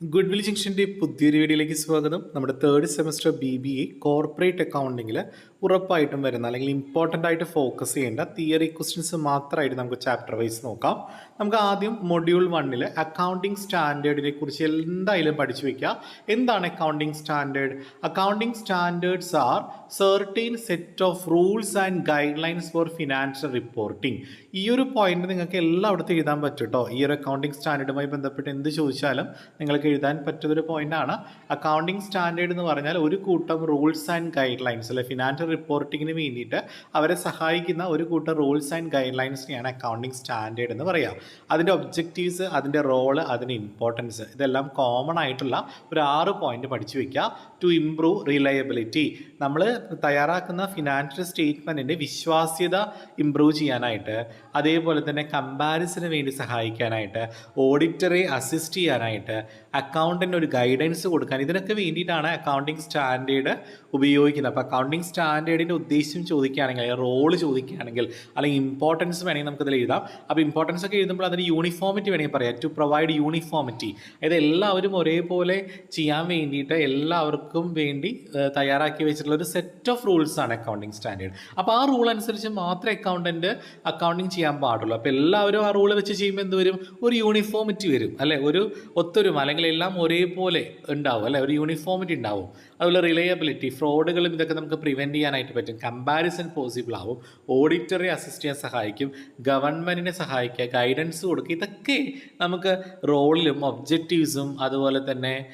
Good will ജംഗ്ഷന്റെ പുതിയൊരു വീഡിയോയിലേക്ക് സ്വാഗതം. നമ്മുടെ third semester B B A corporate അക്കൗണ്ടിങ്ങിൽ ഉറപ്പായിട്ടും വരുന്ന അല്ലെങ്കിൽ ഇമ്പോർട്ടന്റ് ആയിട്ട് ഫോക്കസ് ചെയ്യേണ്ട തിയറി ക്വസ്റ്റ്യൻസ് മാത്രമായിട്ട് നമുക്ക് ചാപ്റ്റർ വൈസ് നോക്കാം. നമുക്ക് ആദ്യം മൊഡ്യൂൾ വണ്ണിൽ അക്കൗണ്ടിങ് സ്റ്റാൻഡേർഡിനെ കുറിച്ച് എന്തായാലും പഠിച്ചു വെക്കുക എന്താണ് accounting standard accounting standards are certain set of rules and guidelines for financial reporting ഈ ഒരു പോയിന്റ് നിങ്ങൾക്ക് എല്ലായിടത്തും എഴുതാൻ പറ്റും കേട്ടോ ഈ ഒരു അക്കൗണ്ടിങ് സ്റ്റാൻഡേർഡുമായി ബന്ധപ്പെട്ട് എന്ത് ചോദിച്ചാലും നിങ്ങൾക്ക് എഴുതാൻ പറ്റുന്നൊരു പോയിന്റാണ് അക്കൗണ്ടിങ് സ്റ്റാൻഡേർഡ് എന്ന് പറഞ്ഞാൽ ഒരു കൂട്ടം റൂൾസ് ആൻഡ് ഗൈഡ് ലൈൻസ് അല്ലെ ഫിനാൻഷ്യൽ റിപ്പോർട്ടിങ്ങിന് വേണ്ടിയിട്ട് അവരെ സഹായിക്കുന്ന ഒരു കൂട്ടം റൂൾസ് ആൻഡ് ഗൈഡ് ലൈൻസിനെയാണ് അക്കൗണ്ടിങ് സ്റ്റാൻഡേർഡ് എന്ന് പറയാം. അതിന്റെ ഒബ്ജക്റ്റീവ്സ് അതിന്റെ റോൾ അതിന്റെ ഇമ്പോർട്ടൻസ് ഇതെല്ലാം കോമൺ ആയിട്ടുള്ള ഒരു ആറ് പോയിന്റ് പഠിച്ചു വയ്ക്കുക ടു ഇംപ്രൂവ് റിലയബിലിറ്റി നമ്മൾ തയ്യാറാക്കുന്ന ഫിനാൻഷ്യൽ സ്റ്റേറ്റ്മെന്റിന്റെ വിശ്വാസ്യത ഇംപ്രൂവ് ചെയ്യാനായിട്ട് അതേപോലെ തന്നെ കമ്പാരിസന് വേണ്ടി സഹായിക്കാനായിട്ട് ഓഡിറ്ററെ അസിസ്റ്റ് ചെയ്യാനായിട്ട് അക്കൗണ്ടിന് ഒരു ഗൈഡൻസ് കൊടുക്കാൻ. ഇതിനൊക്കെ വേണ്ടിയിട്ടാണ് അക്കൗണ്ടിങ് സ്റ്റാൻഡേർഡ് ഉപയോഗിക്കുന്നത്. അപ്പോൾ അക്കൗണ്ടിങ് സ്റ്റാൻഡേർഡിന്റെ ഉദ്ദേശം ചോദിക്കുകയാണെങ്കിൽ അല്ലെങ്കിൽ റോൾ ചോദിക്കുകയാണെങ്കിൽ അല്ലെങ്കിൽ ഇമ്പോർട്ടൻസ് വേണമെങ്കിൽ നമുക്കതിൽ എഴുതാം. അപ്പോൾ ഇമ്പോർട്ടൻസ് ഒക്കെ എഴുതുമ്പോൾ അതിന് യൂണിഫോമിറ്റി വേണമെങ്കിൽ പറയാം. ടു പ്രൊവൈഡ് യൂണിഫോമിറ്റി അതായത് എല്ലാവരും ഒരേപോലെ ചെയ്യാൻ വേണ്ടിയിട്ട് എല്ലാവർക്കും വേണ്ടി തയ്യാറാക്കി വെച്ചിട്ടുള്ള ഒരു സെറ്റ് ഓഫ് റൂൾസാണ് അക്കൗണ്ടിങ് സ്റ്റാൻഡേർഡ് അപ്പോൾ ആ റൂൾ അനുസരിച്ച് മാത്രമേ അക്കൗണ്ടന്റ് അക്കൗണ്ടിങ് ചെയ്യാൻ പാടുള്ളൂ. അപ്പോൾ എല്ലാവരും ആ റൂൾ വെച്ച് ചെയ്യുമ്പോൾ എന്ത് വരും? ഒരു യൂണിഫോമിറ്റി വരും. അല്ലെ? ഒരു ഒത്തൊരുമ. അല്ലെങ്കിൽ എല്ലാം ഒരേപോലെ ഉണ്ടാവും അല്ലെ? ഒരു യൂണിഫോമിറ്റി ഉണ്ടാവും. അതുപോലെ റിലയബിലിറ്റി ഫ്രോഡുകളും ഇതൊക്കെ നമുക്ക് പ്രിവെന്റ് ചെയ്യാനായിട്ട് പറ്റും. കമ്പാരിസൺ പോസിബിൾ ആവും. ഓഡിറ്ററെ അസിസ്റ്റ് ചെയ്യാൻ സഹായിക്കും. ഗവൺമെന്റിനെ സഹായിക്കുക ഗൈഡൻസ് കൊടുക്കുക. ഇതൊക്കെ നമുക്ക് റോളിലും ഒബ്ജക്റ്റീവ്സും അതുപോലെ തന്നെ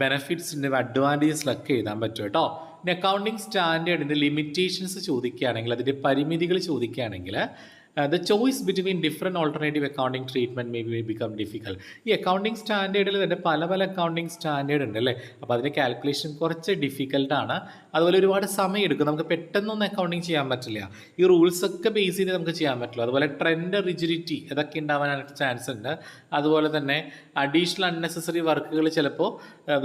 ബെനഫിറ്റ്സിന്റെ അഡ്വാന്റേജസിലൊക്കെ എഴുതാൻ പറ്റും കേട്ടോ. പിന്നെ അക്കൗണ്ടിങ് സ്റ്റാൻഡേർഡിന്റെ ലിമിറ്റേഷൻസ് ചോദിക്കുകയാണെങ്കിൽ അതിന്റെ പരിമിതികൾ ചോദിക്കുകയാണെങ്കിൽ the choice between different alternative accounting treatment may be become difficult ഈ അക്കൗണ്ടിങ് സ്റ്റാൻഡേർഡിൽ തന്നെ പല പല അക്കൗണ്ടിങ് സ്റ്റാൻഡേർഡ് ഉണ്ട് അല്ലേ? അപ്പോൾ അതിന്റെ കാൽക്കുലേഷൻ കുറച്ച് ഡിഫിക്കൽട്ടാണ് അതുപോലെ ഒരുപാട് സമയം എടുക്കും. നമുക്ക് പെട്ടെന്നൊന്നും അക്കൗണ്ടിങ് ചെയ്യാൻ പറ്റില്ല. ഈ റൂൾസ് ഒക്കെ ബേസ് ചെയ്ത് നമുക്ക് ചെയ്യാൻ പറ്റില്ല അതുപോലെ ട്രെൻഡ് റിജിഡിറ്റി ഇതൊക്കെ ഉണ്ടാവാനായിട്ട് ചാൻസ് ഉണ്ട്. അതുപോലെ തന്നെ അഡീഷണൽ അൺനെസസറി വർക്കുകൾ ചിലപ്പോൾ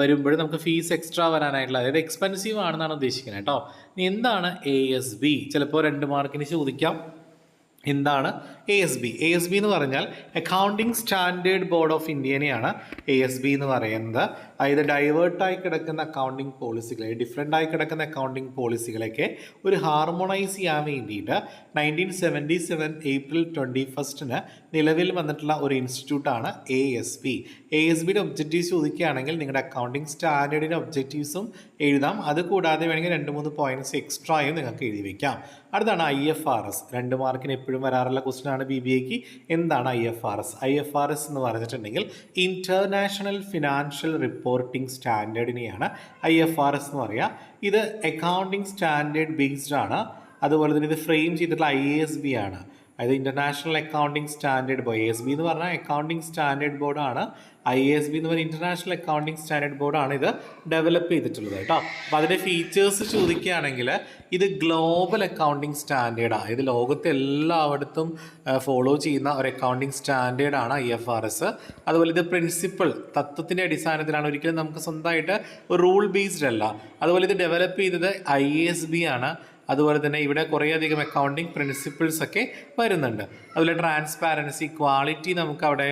വരുമ്പോഴും നമുക്ക് ഫീസ് എക്സ്ട്രാ വരാനായിട്ടുള്ള അതായത് എക്സ്പെൻസീവ് ആണെന്നാണ് ഉദ്ദേശിക്കുന്നത് കേട്ടോ. എന്താണ് എ എസ് ബി ചിലപ്പോൾ രണ്ട് മാർക്കിന് ചോദിക്കാം. എന്താണ്? A S B A S B എന്ന് പറഞ്ഞാൽ അക്കൗണ്ടിങ് സ്റ്റാൻഡേർഡ് ബോർഡ് ഓഫ് ഇന്ത്യനെയാണ് എ എസ് ബി എന്ന് പറയുന്നത്. അതായത് ഡൈവേർട്ടായി കിടക്കുന്ന അക്കൗണ്ടിങ് പോളിസികളെ ഡിഫറെന്റ് ആയി കിടക്കുന്ന അക്കൗണ്ടിങ് പോളിസികളൊക്കെ ഒരു ഹാർമോണൈസ് ചെയ്യാൻ വേണ്ടിയിട്ട് nineteen seventy seven April twenty ഫസ്റ്റിന് നിലവിൽ വന്നിട്ടുള്ള ഒരു ഇൻസ്റ്റിറ്റ്യൂട്ടാണ് A S B A S ബിയുടെ ഒബ്ജക്റ്റീവ്സ് ചോദിക്കുകയാണെങ്കിൽ നിങ്ങളുടെ അക്കൗണ്ടിങ് സ്റ്റാൻഡേർഡിന്റെ ഒബ്ജക്റ്റീവ്സും എഴുതാം. അത് കൂടാതെ വേണമെങ്കിൽ രണ്ട് മൂന്ന് പോയിന്റ്സ് എക്സ്ട്രായും നിങ്ങൾക്ക് എഴുതി വയ്ക്കാം അടുത്താണ് ഐ എഫ് ആർ എസ് രണ്ട് മാർക്കിന് എപ്പോഴും വരാറുള്ള ക്വസ്റ്റൻ ആണ് ബി ബി എക്ക് എന്താണ് I F R S I F R S എന്ന് പറഞ്ഞിട്ടുണ്ടെങ്കിൽ ഇന്റർനാഷണൽ ഫിനാൻഷ്യൽ റിപ്പോർട്ടിംഗ് സ്റ്റാൻഡേർഡിനെയാണ് ഐ എഫ് ആർ എസ് എന്ന് പറയുക ഇത് അക്കൗണ്ടിംഗ് സ്റ്റാൻഡേർഡ് ബേസ്ഡ് ആണ്. അതുപോലെ തന്നെ ഇത് ഫ്രെയിം ചെയ്തിട്ടുള്ള ഐ എസ് ബി ആണ്. അതായത് international accounting standard board S B എന്ന് പറഞ്ഞാൽ അക്കൗണ്ടിങ് സ്റ്റാൻഡേർഡ് ബോർഡാണ് ഐ എസ് ബി എന്ന് പറഞ്ഞാൽ ഇന്റർനാഷണൽ അക്കൗണ്ടിങ് സ്റ്റാൻഡേർഡ് ബോർഡാണ് ഇത് ഡെവലപ്പ് ചെയ്തിട്ടുള്ളത് കേട്ടോ. അപ്പോൾ അതിന്റെ ഫീച്ചേഴ്സ് ചോദിക്കുകയാണെങ്കിൽ ഇത് ഗ്ലോബൽ അക്കൗണ്ടിങ് സ്റ്റാൻഡേർഡാണ് ഇത് ലോകത്തെ എല്ലായിടത്തും ഫോളോ ചെയ്യുന്ന ഒരു അക്കൗണ്ടിങ് സ്റ്റാൻഡേർഡാണ് ഐ എഫ് ആർ എസ് അതുപോലെ ഇത് പ്രിൻസിപ്പിൾ തത്വത്തിന്റെ അടിസ്ഥാനത്തിലാണ് ഒരിക്കലും നമുക്ക് സ്വന്തമായിട്ട് റൂൾ ബേസ്ഡ് അല്ല. അതുപോലെ ഇത് ഡെവലപ്പ് ചെയ്തത് ഐ എസ് ബി ആണ്. അതുപോലെ തന്നെ ഇവിടെ കുറേയധികം അക്കൗണ്ടിങ് പ്രിൻസിപ്പിൾസ് ഒക്കെ വരുന്നുണ്ട്. അതുപോലെ ട്രാൻസ്പാരൻസി ക്വാളിറ്റി നമുക്ക് അവിടെ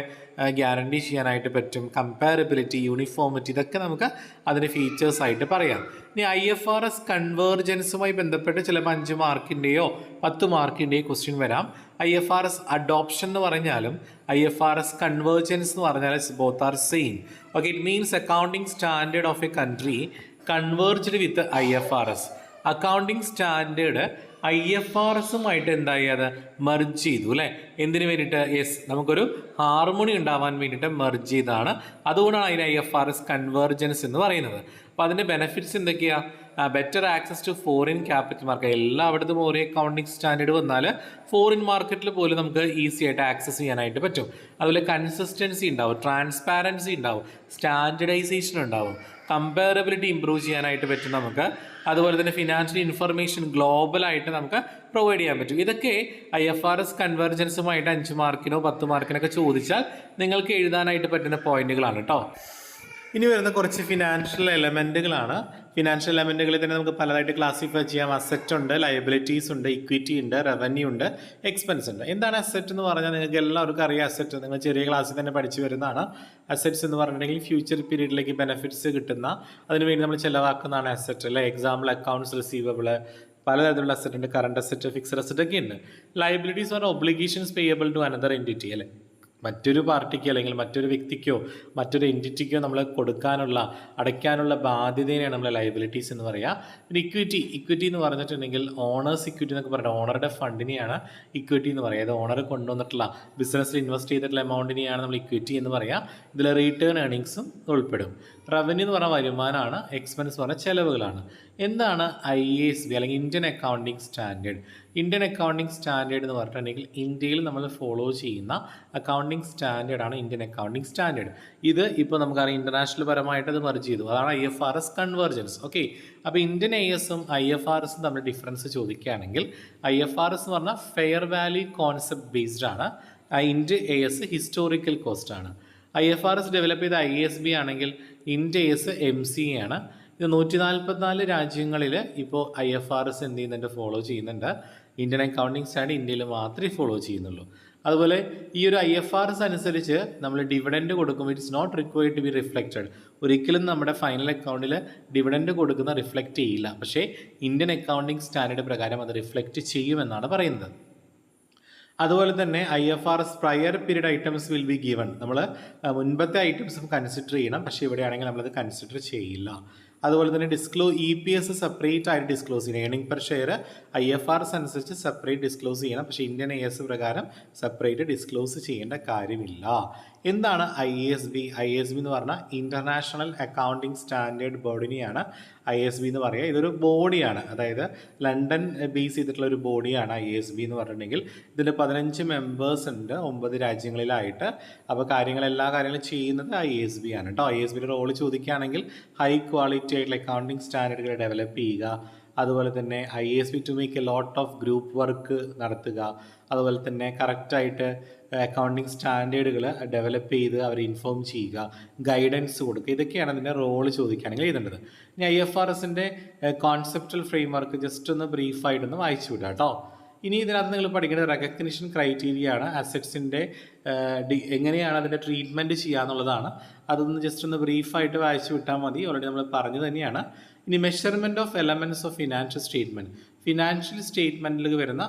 ഗ്യാരണ്ടി ചെയ്യാനായിട്ട് പറ്റും. കമ്പാരബിലിറ്റി യൂണിഫോമിറ്റി ഇതൊക്കെ നമുക്ക് അതിന്റെ ഫീച്ചേഴ്സ് ആയിട്ട് പറയാം. ഇനി ഐ എഫ് ആർ എസ് കൺവേർജൻസുമായി ബന്ധപ്പെട്ട് ചിലപ്പോൾ അഞ്ച് മാർക്കിന്റെയോ പത്ത് മാർക്കിന്റെയോ ക്വസ്റ്റ്യൻ വരാം. I F R S adoption എന്ന് പറഞ്ഞാലും I F R S convergence എന്ന് പറഞ്ഞാൽ both are same okay it means accounting standard of a country converged with I F R S accounting standard I F R എസുമായിട്ട് എന്തായി? അത് merge ചെയ്തു അല്ലേ? എന്തിനു വേണ്ടിയിട്ട്? യെസ് നമുക്കൊരു ഹാർമോണി ഉണ്ടാവാൻ വേണ്ടിയിട്ട് മെർജ് ചെയ്താണ് അതുകൊണ്ടാണ് അതിന് I F R S convergence എന്ന് പറയുന്നത്. അപ്പോൾ അതിന്റെ ബെനിഫിറ്റ്സ് എന്തൊക്കെയാണ് better access to foreign capital market എല്ലായിടത്തും ഒരേ അക്കൗണ്ടിങ് സ്റ്റാൻഡേർഡ് വന്നാൽ ഫോറിൻ മാർക്കറ്റിൽ പോലും നമുക്ക് ഈസി ആയിട്ട് ആക്സസ് ചെയ്യാനായിട്ട് പറ്റും. അതുപോലെ കൺസിസ്റ്റൻസി ഉണ്ടാവും ട്രാൻസ്പാരൻസി ഉണ്ടാവും സ്റ്റാൻഡർഡൈസേഷൻ ഉണ്ടാവും. കമ്പാരബിലിറ്റി ഇമ്പ്രൂവ് ചെയ്യാനായിട്ട് പറ്റും നമുക്ക്. അതുപോലെ തന്നെ ഫിനാൻഷ്യൽ ഇൻഫർമേഷൻ ഗ്ലോബലായിട്ട് നമുക്ക് പ്രൊവൈഡ് ചെയ്യാൻ പറ്റും. ഇതൊക്കെ ഐ എഫ് ആർ എസ് കൺവെർജൻസുമായിട്ട് അഞ്ച് മാർക്കിനോ പത്ത് മാർക്കിനൊക്കെ ചോദിച്ചാൽ നിങ്ങൾക്ക് എഴുതാനായിട്ട് പറ്റുന്ന പോയിന്റുകളാണ് കേട്ടോ ഇനി വരുന്ന കുറച്ച് ഫിനാൻഷ്യൽ എലമെന്റുകളാണ് ഫിനാൻഷ്യൽ എലമെന്റുകളിൽ തന്നെ നമുക്ക് പലതായിട്ട് ക്ലാസിഫൈ ചെയ്യാം. അസറ്റ് ഉണ്ട് ലയബിലിറ്റീസ് ഉണ്ട് ഇക്വിറ്റി ഉണ്ട് റവന്യൂ ഉണ്ട് എക്സ്പെൻസ് ഉണ്ട്. എന്താണ് അസറ്റ് എന്ന് പറഞ്ഞാൽ നിങ്ങൾക്ക് എല്ലാവർക്കും അറിയാം അസറ്റ് നിങ്ങൾ ചെറിയ ക്ലാസ്സിൽ തന്നെ പഠിച്ചു വരുന്നതാണ്. അസറ്റ്സ് എന്ന് പറഞ്ഞിട്ടുണ്ടെങ്കിൽ ഫ്യൂച്ചർ പീരീഡിലേക്ക് ബെനിഫിറ്റ്സ് കിട്ടുന്ന അതിനുവേണ്ടി നമ്മൾ ചിലവാക്കുന്നതാണ് അസറ്റ് അല്ലെ? എക്സാമ്പിൾ അക്കൗണ്ട്സ് റിസീവബിൾ പലതരത്തിലുള്ള അസറ്റ് ഉണ്ട്. കറണ്ട് അസറ്റ് ഫിക്സഡ് അസറ്റ് ഒക്കെ ഉണ്ട്. ലയബിലിറ്റീസ് പറഞ്ഞാൽ obligations payable to another entity അല്ലേ? മറ്റൊരു പാർട്ടിക്കോ അല്ലെങ്കിൽ മറ്റൊരു വ്യക്തിക്കോ മറ്റൊരു എന്റിറ്റിക്കോ നമ്മൾ കൊടുക്കാനുള്ള അടയ്ക്കാനുള്ള ബാധ്യതയാണ് നമ്മൾ ലയബിലിറ്റീസ് എന്ന് പറയുക പിന്നെ ഇക്വിറ്റി ഇക്വിറ്റി എന്ന് പറഞ്ഞിട്ടുണ്ടെങ്കിൽ ഓണേഴ്സ് ഇക്വിറ്റി എന്നൊക്കെ പറയുന്നത് ഓണറുടെ ഫണ്ടിനെയാണ് ഇക്വിറ്റി എന്ന് പറയുക അത് ഓണർ കൊണ്ടുവന്നിട്ടുള്ള ബിസിനസ്സിൽ ഇൻവെസ്റ്റ് ചെയ്തിട്ടുള്ള എമൗണ്ടിനെയാണ് നമ്മൾ ഇക്വിറ്റി എന്ന് പറയുക ഇതിൽ റീറ്റേൺ ഏണിങ്സും ഉൾപ്പെടും. റവന്യൂ എന്ന് പറഞ്ഞാൽ വരുമാനമാണ് എക്സ്പെൻസ് എന്ന് പറഞ്ഞാൽ ചിലവുകളാണ്. എന്താണ് ഐ എ എസ് ബി അല്ലെങ്കിൽ Indian accounting standard Indian accounting standard എന്ന് പറഞ്ഞിട്ടുണ്ടെങ്കിൽ ഇന്ത്യയിൽ നമ്മൾ ഫോളോ ചെയ്യുന്ന അക്കൗണ്ടിങ് സ്റ്റാൻഡേർഡാണ് ഇന്ത്യൻ അക്കൗണ്ടിങ് സ്റ്റാൻഡേർഡ് ഇത് ഇപ്പോൾ നമുക്കറിയാം ഇന്റർനാഷണൽ പരമായിട്ട് അത് മെർജ് ചെയ്തു. അതാണ് I F R S convergence okay അപ്പോൾ ഇന്ത്യൻ ഐ എസും ഐ എഫ് ആർ എസും തമ്മിൽ ഡിഫറൻസ് ചോദിക്കുകയാണെങ്കിൽ ഐ എഫ് ആർ എസ് എന്ന് പറഞ്ഞാൽ ഫെയർ വാല്യൂ കോൺസെപ്റ്റ് ബേസ്ഡ് ആണ്. India A S historical cost ആണ്. I F R S develop ചെയ്ത ഐ എസ് ബി ആണെങ്കിൽ ഇന്ത്യ എസ് എം സി ആണ്. ഇത് നൂറ്റി നാൽപ്പത്തിനാല് രാജ്യങ്ങളിൽ ഇപ്പോൾ ഐ എഫ് ആർ എസ് എന്ത് ചെയ്യുന്നുണ്ട്? ഫോളോ ചെയ്യുന്നുണ്ട്. ഇന്ത്യൻ അക്കൗണ്ടിങ് സ്റ്റാൻഡ് ഇന്ത്യയിൽ മാത്രമേ ഫോളോ ചെയ്യുന്നുള്ളൂ. അതുപോലെ ഈ ഒരു ഐ എഫ് ആർ എസ് അനുസരിച്ച് നമ്മൾ ഡിവിഡൻഡ് കൊടുക്കുമ്പോൾ it's not required to be reflected ഒരിക്കലും നമ്മുടെ ഫൈനൽ അക്കൗണ്ടിൽ ഡിവിഡൻഡ് കൊടുക്കുന്ന റിഫ്ലക്റ്റ് ചെയ്യില്ല. പക്ഷേ ഇന്ത്യൻ അക്കൗണ്ടിങ് സ്റ്റാൻഡേർഡ് പ്രകാരം അത് റിഫ്ലക്റ്റ് ചെയ്യുമെന്നാണ് പറയുന്നത്. അതുപോലെ തന്നെ I F R S prior period items will be given നമ്മൾ മുൻപത്തെ ഐറ്റംസും കൺസിഡർ ചെയ്യണം. പക്ഷേ ഇവിടെയാണെങ്കിൽ നമ്മളത് കൺസിഡർ ചെയ്യില്ല. അതുപോലെ തന്നെ disclose E P S separate ആയിട്ട് ഡിസ്ക്ലോസ് ചെയ്യണം. Earning per share I F R S അനുസരിച്ച് സെപ്പറേറ്റ് ഡിസ്ക്ലോസ് ചെയ്യണം. പക്ഷേ ഇന്ത്യൻ ഐ എസ് പ്രകാരം സെപ്പറേറ്റ് ഡിസ്ക്ലോസ് ചെയ്യേണ്ട കാര്യമില്ല. എന്താണ് I S B I S B എന്ന് പറഞ്ഞാൽ ഇന്റർനാഷണൽ അക്കൗണ്ടിങ് സ്റ്റാൻഡേർഡ് ബോഡിനെയാണ് ഐ എസ് ബി എന്ന് പറയുക. ഇതൊരു ബോഡിയാണ്. അതായത് ലണ്ടൻ ബേസ് ചെയ്തിട്ടുള്ള ഒരു ബോഡിയാണ് ഐ എസ് ബി എന്ന് പറഞ്ഞിട്ടുണ്ടെങ്കിൽ ഇതിന്റെ പതിനഞ്ച് മെമ്പേഴ്സ് ഉണ്ട്. ഒമ്പത് രാജ്യങ്ങളിലായിട്ട്. അപ്പോൾ കാര്യങ്ങൾ എല്ലാ കാര്യങ്ങളും ചെയ്യുന്നത് ഐ എസ് ബി ആണ്. കേട്ടോ ഐ എസ് ബിയുടെ റോൾ ചോദിക്കുകയാണെങ്കിൽ ഹൈ ക്വാളിറ്റി ആയിട്ടുള്ള അക്കൗണ്ടിങ് സ്റ്റാൻഡേർഡുകൾ ഡെവലപ്പ് ചെയ്യുക. അതുപോലെ തന്നെ I S B to make a lot of group work നടത്തുക. അതുപോലെ തന്നെ കറക്റ്റായിട്ട് അക്കൗണ്ടിങ് സ്റ്റാൻഡേർഡുകൾ ഡെവലപ്പ് ചെയ്ത് അവരെ ഇൻഫോം ചെയ്യുക. ഗൈഡൻസ് കൊടുക്കുക. ഇതൊക്കെയാണ് അതിന്റെ റോൾ ചോദിക്കുകയാണെങ്കിൽ എഴുതേണ്ടത്. ഇനി ഐ എഫ് ആർ എസിന്റെ കോൺസെപ്റ്റൽ ഫ്രെയിം വർക്ക് ജസ്റ്റ് ഒന്ന് ബ്രീഫായിട്ടൊന്ന് വായിച്ചു വിടാം കേട്ടോ. ഇനി ഇതിനകത്ത് നിങ്ങൾ പഠിക്കേണ്ട റെക്കഗ്നിഷൻ ക്രൈറ്റീരിയ ആണ്. അസറ്റ്സിന്റെ എങ്ങനെയാണ് അതിന്റെ ട്രീറ്റ്മെന്റ് ചെയ്യുക എന്നുള്ളതാണ്. അതൊന്ന് ജസ്റ്റ് ഒന്ന് ബ്രീഫായിട്ട് വായിച്ചു വിട്ടാൽ മതി. ഓൾറെഡി നമ്മൾ പറഞ്ഞു തന്നെയാണ്. ഇനി measurement of elements of financial statement financial സ്റ്റേറ്റ്മെന്റിൽ വരുന്ന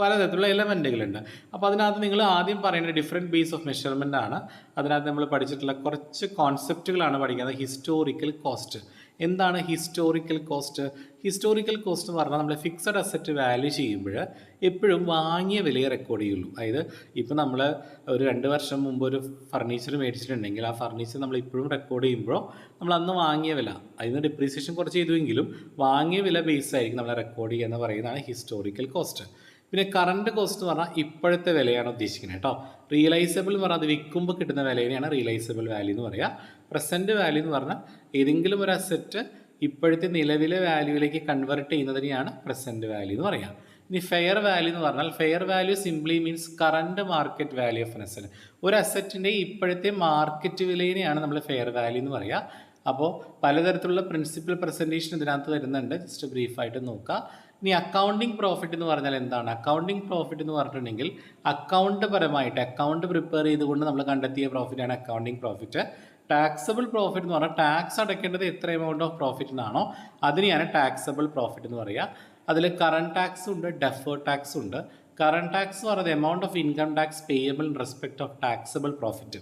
പലതരത്തിലുള്ള എലമെന്റുകളുണ്ട് അപ്പോൾ അതിനകത്ത് നിങ്ങൾ ആദ്യം പറയുന്ന ഡിഫറെന്റ് ബേസ് ഓഫ് മെഷർമെന്റ് ആണ്. അതിനകത്ത് നമ്മൾ പഠിച്ചിട്ടുള്ള കുറച്ച് കോൺസെപ്റ്റുകളാണ് പഠിക്കുന്നത്. ഹിസ്റ്റോറിക്കൽ കോസ്റ്റ് എന്താണ് ഹിസ്റ്റോറിക്കൽ കോസ്റ്റ് ഹിസ്റ്റോറിക്കൽ കോസ്റ്റ് എന്ന് പറഞ്ഞാൽ നമ്മൾ ഫിക്സഡ് അസറ്റ് വാല്യൂ ചെയ്യുമ്പോൾ എപ്പോഴും വാങ്ങിയ വിലയെ റെക്കോർഡ് ചെയ്യുള്ളൂ. അതായത് ഇപ്പോൾ നമ്മൾ ഒരു രണ്ട് വർഷം മുമ്പ് ഒരു ഫർണിച്ചർ മേടിച്ചിട്ടുണ്ടെങ്കിൽ ആ ഫർണിച്ചർ നമ്മൾ ഇപ്പോഴും റെക്കോർഡ് ചെയ്യുമ്പോൾ നമ്മൾ അന്ന് വാങ്ങിയ വില അതിന് ഡിപ്രീസിയേഷൻ കുറച്ച് ചെയ്തുവെങ്കിലും വാങ്ങിയ വില ബേസ് ആയിരിക്കും നമ്മൾ റെക്കോർഡ് ചെയ്യുക എന്ന് പറയുന്നതാണ് ഹിസ്റ്റോറിക്കൽ കോസ്റ്റ് പിന്നെ കറണ്ട് കോസ്റ്റ് എന്ന് പറഞ്ഞാൽ ഇപ്പോഴത്തെ വിലയാണ് ഉദ്ദേശിക്കുന്നത് കേട്ടോ. റിയലൈസബിൾ എന്ന് പറഞ്ഞാൽ അത് വിൽക്കുമ്പോൾ കിട്ടുന്ന വിലയാണ് റിയലൈസബിൾ വാല്യൂ എന്ന് പറയുക. പ്രസന്റ് വാല്യൂ എന്ന് പറഞ്ഞാൽ ഏതെങ്കിലും ഒരു അസറ്റ് ഇപ്പോഴത്തെ നിലവിലെ വാല്യൂവിലേക്ക് കൺവേർട്ട് ചെയ്യുന്നതിനെയാണ് പ്രസന്റ് വാല്യൂ എന്ന് പറയുക. ഇനി ഫെയർ വാല്യൂ എന്ന് പറഞ്ഞാൽ fair value simply means current market value of asset ഒരു അസറ്റിന്റെ ഇപ്പോഴത്തെ മാർക്കറ്റ് വിലയിനെയാണ് നമ്മൾ ഫെയർ വാല്യൂ എന്ന് പറയുക. അപ്പോൾ പലതരത്തിലുള്ള പ്രിൻസിപ്പൽ പ്രസന്റേഷൻ ഇതിനകത്ത് വരുന്നുണ്ട്. ജസ്റ്റ് ബ്രീഫായിട്ട് നോക്കുക ഇനി അക്കൗണ്ടിങ് പ്രോഫിറ്റ് എന്ന് പറഞ്ഞാൽ എന്താണ്? അക്കൗണ്ടിങ് പ്രോഫിറ്റ് എന്ന് പറഞ്ഞിട്ടുണ്ടെങ്കിൽ അക്കൗണ്ട് പരമായിട്ട് അക്കൗണ്ട് പ്രിപ്പയർ ചെയ്തുകൊണ്ട് നമ്മൾ കണ്ടെത്തിയ പ്രോഫിറ്റാണ് അക്കൗണ്ടിങ് പ്രോഫിറ്റ് ടാക്സബിൾ പ്രോഫിറ്റ് എന്ന് പറഞ്ഞാൽ ടാക്സ് അടയ്ക്കേണ്ടത് എത്ര എമൗണ്ട് ഓഫ് പ്രോഫിറ്റിനാണോ അതിനെയാണ് ടാക്സബിൾ പ്രോഫിറ്റ് എന്ന് പറയുക അതിൽ കറണ്ട് ടാക്സ് ഉണ്ട് ഡെഫേർഡ് ടാക്സ് ഉണ്ട്. കറണ്ട് ടാക്സ് എന്ന് പറയുന്നത് amount of income tax payable in respect of taxable profit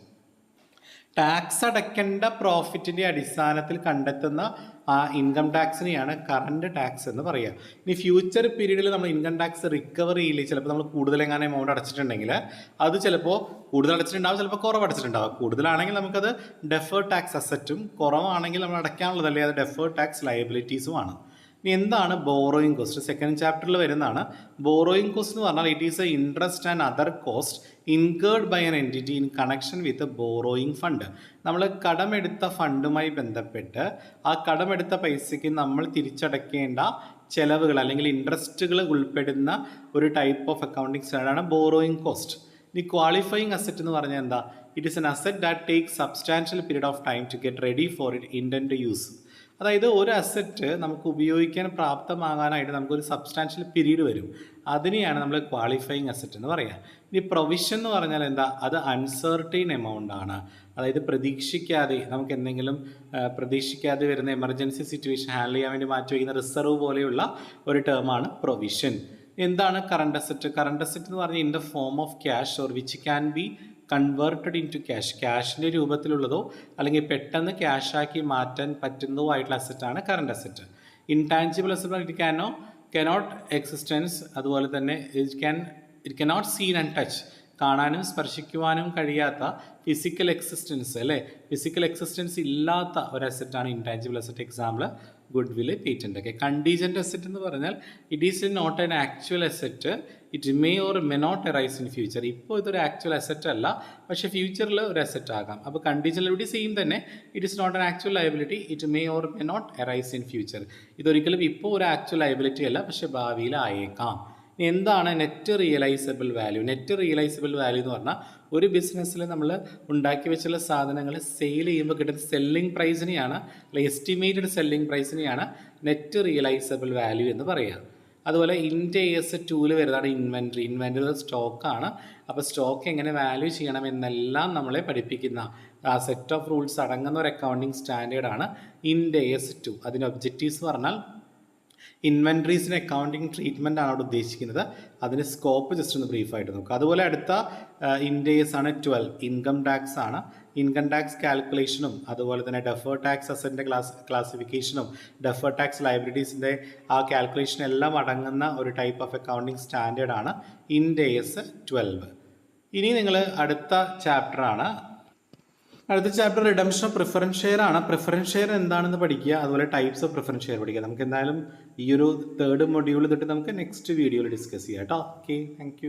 tax അടയ്ക്കേണ്ട പ്രോഫിറ്റിന്റെ അടിസ്ഥാനത്തിൽ കണ്ടെത്തുന്ന ആ ഇൻകം ടാക്സിനെയാണ് കറണ്ട് ടാക്സ് എന്ന് പറയുക. ഇനി ഫ്യൂച്ചർ പീരീഡിൽ നമ്മൾ ഇൻകം ടാക്സ് റിക്കവർ ചെയ്യില്ല ചിലപ്പോൾ നമ്മൾ കൂടുതൽ എങ്ങനെ എമൗണ്ട് അടച്ചിട്ടുണ്ടെങ്കിൽ അത് ചിലപ്പോൾ കൂടുതൽ അടച്ചിട്ടുണ്ടാവും ചിലപ്പോൾ കുറവ് അടച്ചിട്ടുണ്ടാവും. കൂടുതലാണെങ്കിൽ നമുക്കത് ഡെഫേർഡ് ടാക്സ് അസറ്റും കുറവാണെങ്കിൽ നമ്മൾ അടയ്ക്കാനുള്ളതല്ലേ? അത് ഡെഫേർഡ് ടാക്സ് ലയബിലിറ്റീസുമാണ് ഇനി എന്താണ് ബോറോയിങ് കോസ്റ്റ് സെക്കൻഡ് ചാപ്റ്ററിൽ വരുന്നതാണ്. ബോറോയിങ് കോസ്റ്റ് എന്ന് പറഞ്ഞാൽ it is a interest and other cost incurred by an entity in connection with borrowing fund നമ്മൾ കടമെടുത്ത ഫണ്ടുമായി ബന്ധപ്പെട്ട് ആ കടമെടുത്ത പൈസയ്ക്ക് നമ്മൾ തിരിച്ചടയ്ക്കേണ്ട ചെലവുകൾ അല്ലെങ്കിൽ ഇൻട്രസ്റ്റുകൾ ഉൾപ്പെടുന്ന ഒരു ടൈപ്പ് ഓഫ് അക്കൗണ്ടിങ് സ്റ്റാൻഡാണ് ബോറോയിങ് കോസ്റ്റ് ഇനി ക്വാളിഫയിങ് അസറ്റ് എന്ന് പറഞ്ഞാൽ എന്താ? It is an asset that take substantial period of time to get ready for it intent use അതായത് ഒരു അസറ്റ് നമുക്ക് ഉപയോഗിക്കാൻ പ്രാപ്തമാകാനായിട്ട് നമുക്കൊരു സബ്സ്റ്റാൻഷ്യൽ പീരീഡ് വരും. അതിനെയാണ് നമ്മൾ ക്വാളിഫയിങ് അസറ്റ് എന്ന് പറയുക ഇനി പ്രൊവിഷൻ എന്ന് പറഞ്ഞാൽ എന്താ? അത് അൺസർട്ടൈൻ എമൗണ്ട് ആണ്. അതായത് പ്രതീക്ഷിക്കാതെ നമുക്ക് എന്തെങ്കിലും പ്രതീക്ഷിക്കാതെ വരുന്ന എമർജൻസി സിറ്റുവേഷൻ ഹാൻഡിൽ ചെയ്യാൻ വേണ്ടി മാറ്റി വയ്ക്കുന്ന റിസർവ് പോലെയുള്ള ഒരു ടേമാണ് പ്രൊവിഷൻ എന്താണ് കറണ്ട് അസറ്റ് കറണ്ട് അസറ്റ് എന്ന് പറഞ്ഞാൽ in the form of cash or which can be converted into cash ക്യാഷിന്റെ രൂപത്തിലുള്ളതോ അല്ലെങ്കിൽ പെട്ടെന്ന് ക്യാഷാക്കി മാറ്റാൻ പറ്റുന്നതോ ആയിട്ടുള്ള അസറ്റാണ് current asset intangible asset it can or cannot existence അതുപോലെ തന്നെ it can it cannot seen and touch കാണാനും സ്പർശിക്കുവാനും കഴിയാത്ത ഫിസിക്കൽ എക്സിസ്റ്റൻസ് അല്ലേ? ഫിസിക്കൽ എക്സിസ്റ്റൻസ് ഇല്ലാത്ത ഒരു അസറ്റാണ് intangible asset example goodwill patent ഒക്കെ. കണ്ടീജന്റ് അസറ്റ് എന്ന് പറഞ്ഞാൽ it is not an actual asset it may or may not arise in future ഇപ്പോൾ ഇതൊരു ആക്ച്വൽ അസറ്റ് അല്ല. പക്ഷേ ഫ്യൂച്ചറിൽ ഒരു അസറ്റ് ആകാം. അപ്പോൾ കണ്ടീഷനിലൂടെ സെയിം തന്നെ. It is not an actual liability it may or may not arise in future ഇതൊരിക്കലും ഇപ്പോൾ ഒരു ആക്ച്വൽ ലയബിലിറ്റി അല്ല. പക്ഷേ ഭാവിയിൽ ആയേക്കാം. എന്താണ് net realisable value net realisable value എന്ന് പറഞ്ഞാൽ ഒരു ബിസിനസ്സിൽ നമ്മൾ ഉണ്ടാക്കി വെച്ചുള്ള സാധനങ്ങൾ സെയിൽ ചെയ്യുമ്പോൾ കിട്ടുന്ന സെല്ലിംഗ് പ്രൈസിനെയാണ് അല്ലെങ്കിൽ എസ്റ്റിമേറ്റഡ് സെല്ലിംഗ് പ്രൈസിനെയാണ് നെറ്റ് റിയലൈസബിൾ വാല്യൂ എന്ന് പറയുക അതുപോലെ ഇൻഡ് എസ് ടൂൽ വരുന്നതാണ് ഇൻവെൻട്രി ഇൻവെൻട്രി സ്റ്റോക്കാണ് അപ്പോൾ സ്റ്റോക്ക് എങ്ങനെ വാല്യൂ ചെയ്യണം എന്നെല്ലാം നമ്മളെ പഠിപ്പിക്കുന്ന ആ സെറ്റ് ഓഫ് റൂൾസ് അടങ്ങുന്ന ഒരു അക്കൗണ്ടിങ് സ്റ്റാൻഡേർഡാണ് ഇൻഡ് എസ് ടു അതിന്റെ ഒബ്ജക്റ്റീവ്സ് പറഞ്ഞാൽ ഇൻവെൻട്രീസിന് അക്കൗണ്ടിങ് ട്രീറ്റ്മെന്റ് ആണ് അവിടെ ഉദ്ദേശിക്കുന്നത്. അതിന്റെ സ്കോപ്പ് ജസ്റ്റ് ഒന്ന് ബ്രീഫായിട്ട് നോക്കുക അതുപോലെ അടുത്ത ഇൻഡേസ് ആണ് ട്വൽവ് ഇൻകം ടാക്സ് ആണ്. ഇൻകം ടാക്സ് കാൽക്കുലേഷനും അതുപോലെ തന്നെ ഡെഫർ ടാക്സ് അസറ്റിന്റെ ക്ലാസ് ക്ലാസിഫിക്കേഷനും ഡെഫർ ടാക്സ് ലൈബ്രറീസിന്റെ ആ കാൽക്കുലേഷൻ എല്ലാം അടങ്ങുന്ന ഒരു ടൈപ്പ് ഓഫ് അക്കൗണ്ടിങ് സ്റ്റാൻഡേർഡ് ആണ് ഇൻഡേസ് ട്വൽവ് ഇനി നിങ്ങൾ അടുത്ത ചാപ്റ്ററാണ് അടുത്ത chapter redemption of preference share ആണ്. പ്രിഫറൻസ് ഷെയർ എന്താണെന്ന് പഠിക്കുക. അതുപോലെ ടൈപ്സ് ഓഫ് പ്രിഫറൻസ് ഷെയർ പഠിക്കുക. നമുക്ക് എന്തായാലും ഈ ഒരു തേർഡ് മൊഡ്യൂൾ തൊട്ട് നമുക്ക് നെക്സ്റ്റ് വീഡിയോയിൽ ഡിസ്കസ് ചെയ്യാം. കേട്ടോ? Okay thank